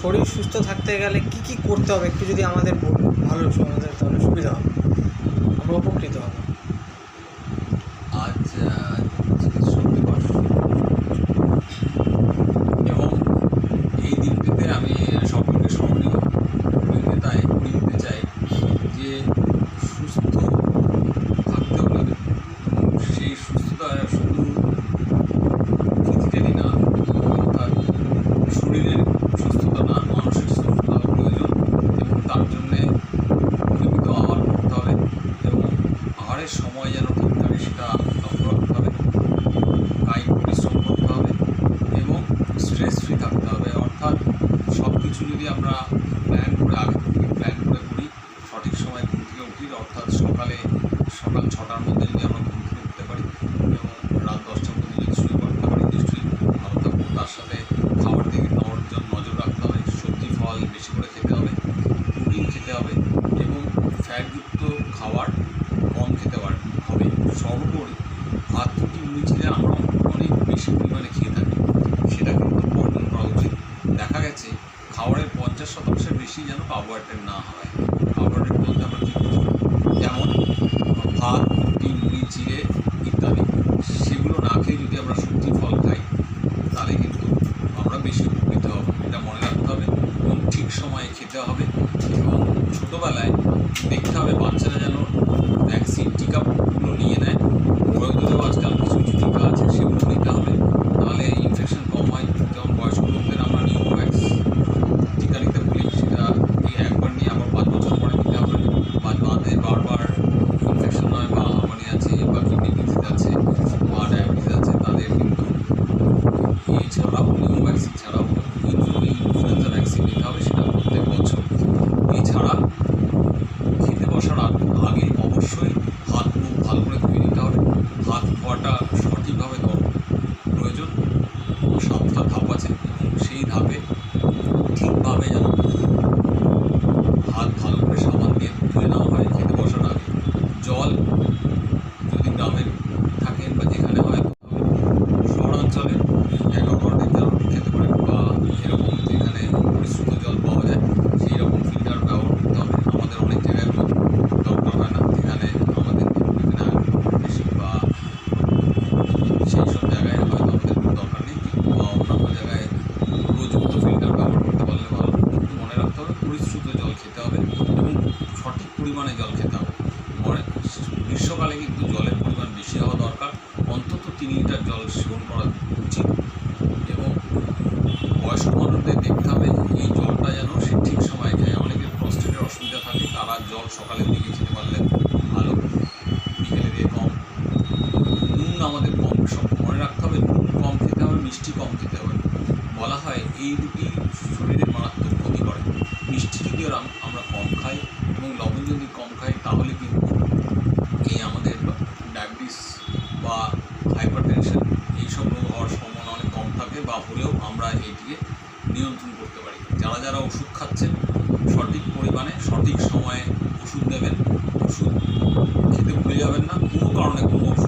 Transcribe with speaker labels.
Speaker 1: শরীর সুস্থ থাকতে গেলে কি কি করতে হবে? একটু যদি আমাদের ভালো আমাদের তাহলে সুবিধা হবে। আমরা উপকৃত হব
Speaker 2: আজ আহ, চিকিৎসক দিবস এবং এই দিনটিতে আমি সকলকে স্মরণীয় তাই দিতে চাই যে সুস্থ থাকতে হলে সেই সুস্থতা শুধু ফিজিক্যালি না অর্থাৎ শরীরের সুস্থতা না মানসিক সুস্থতা প্রয়োজন এবং তার জন্যে নিয়মিত আহার করতে হবে এবং আহারের সময় যেন ঠিক থাকে সেটা লক্ষ্য রাখতে হবে কায়িক পরিশ্রম করতে হবে এবং স্ট্রেস ফ্রি থাকতে হবে অর্থাৎ সব কিছু যদি আমরা প্ল্যান করে আগে থেকে প্ল্যান করে করি, সঠিক সময় ঘুম থেকে উঠি, অর্থাৎ সকালে সকাল ছটার মধ্যে যদি আমরা ঘুম থেকে উঠতে পারি, এবং রাত দশটার মধ্যে যদি শুয়ে পড়তে পারি, নিশ্চয়ই ভালো থাকব। তার সাথে খাবার দিকে খাওয়ার জন্য নজর রাখতে হবে, সবজি, ফল বেশি করে খেতে হবে প্রোটিন খেতে হবে, এবং ফ্যাটযুক্ত খাবার কম খেতে হবে। সর্বোপরি ভাত রুটি মুড়ি আমরা অনেক বেশি পরিমাণে খেয়ে থাকি। সেটা কিন্তু বর্জন করা উচিত। দেখা গেছে খাবারের পঞ্চাশ শতাংশের বেশি যেন কার্বোহাইড্রেট না হয়। কার্বোহাইড্রেট বলতে আমরা কী বুঝি? যেমন ভাত, রুটি, মুড়ি চিড়ে ইত্যাদি। সেগুলো না খেয়ে যদি আমরা সবজি, ফল খাই, তাহলে কিন্তু আমরা বেশি উপকৃত হব। এটা মনে রাখতে হবে। এবং ঠিক সময়ে খেতে হবে এবং ছোটোবেলায় দেখতে হবে বাচ্চারা যেন ভ্যাকসিন টিকাগুলো নিয়ে নেয় বয়সদেরও আজকাল কিছু কিছু টিকা আছে সেগুলো নিতে হবে তাহলে ইনফেকশন কম হয় যেমন বয়স্ক লোকদের আমরা নিউমোভ্যাক্স টিকা নিতে বলি সেটা এই একবার নিয়ে আবার পাঁচ বছর পরে নিতে হবে বা বাদে বারবার ইনফেকশন হয় বা আমানি আছে বা কিডনি ডিজিজ আছে বা ডায়াবেটিস আছে তাদের কিন্তু এছাড়াও নিউমোভ্যাক্সিন ছাড়াও ইনফ্লুয়েঞ্জা ভ্যাকসিন নিতে হবে সেটা প্রত্যেক বছর এছাড়া খেতে বসার আগ- আগে অবশ্যই হাত মুখ ভালো করে ধুয়ে নিতে হবে হাত ধোয়াটা সঠিকভাবে দেওয়া প্রয়োজন সাতটা ধাপ আছে এবং সেই ধাপে ঠিকভাবে যেন হাত ভালো করে সাবান দিয়ে ধুয়ে নেওয়া হয় খেতে বসার আগে জল যদি গ্রামে থাকেন বা যেখানে হয় শহরাঞ্চলে অ্যাকোয়াগার্ডের জল খেতে পারেন বা এরকম যেখানে পরিশ্রুত জল পাওয়া যায় সেই রকম ফিল্টার ব্যবহার করতে হবে আমাদের অনেক জায়গায় দরকার হয় না যেখানে আমাদের এখানে বেশি বা সেই সব জায়গায় হয়তো আমাদের কোনো দরকার নেই বা অন্যান্য জায়গায় উপযুক্ত ফিল্টার ব্যবহার করতে পারলে ভালো কিন্তু মনে রাখতে হবে পরিশ্রুত জল খেতে হবে এবং সঠিক পরিমাণে জল খেতে হবে মনে গ্রীষ্মকালে কিন্তু জলের পরিমাণ বেশি হওয়া দরকার অন্তত তিন লিটার জল সেবন করা উচিত। এবং বয়স্ক মানুষদের দেখতে হবে এই জলটা যেন সে ঠিক সময় খায়। অনেকের প্রস্টেটের অসুবিধা থাকে, তারা জল সকালের দিকে খেতে পারলে ভালো বিকেলে দিয়ে কম। নুন আমাদের কম, সব মনে রাখতে হবে, নুন কম খেতে হবে, মিষ্টি কম খেতে হবে। বলা হয় এই দুটি শরীরে মারাত্মক ক্ষতি করে। মিষ্টি যদি আমরা কম খাই এবং লবণ যদি কম খাই, তাহলে কিন্তু এই আমাদের ডায়াবেটিস বা যারা ওষুধ খাচ্ছেন, সঠিক পরিমাণে, সঠিক সময়ে ওষুধ দেবেন, ওষুধ খেতে ভুলে যাবেন না। কোনো কারণে কোনো ওষুধ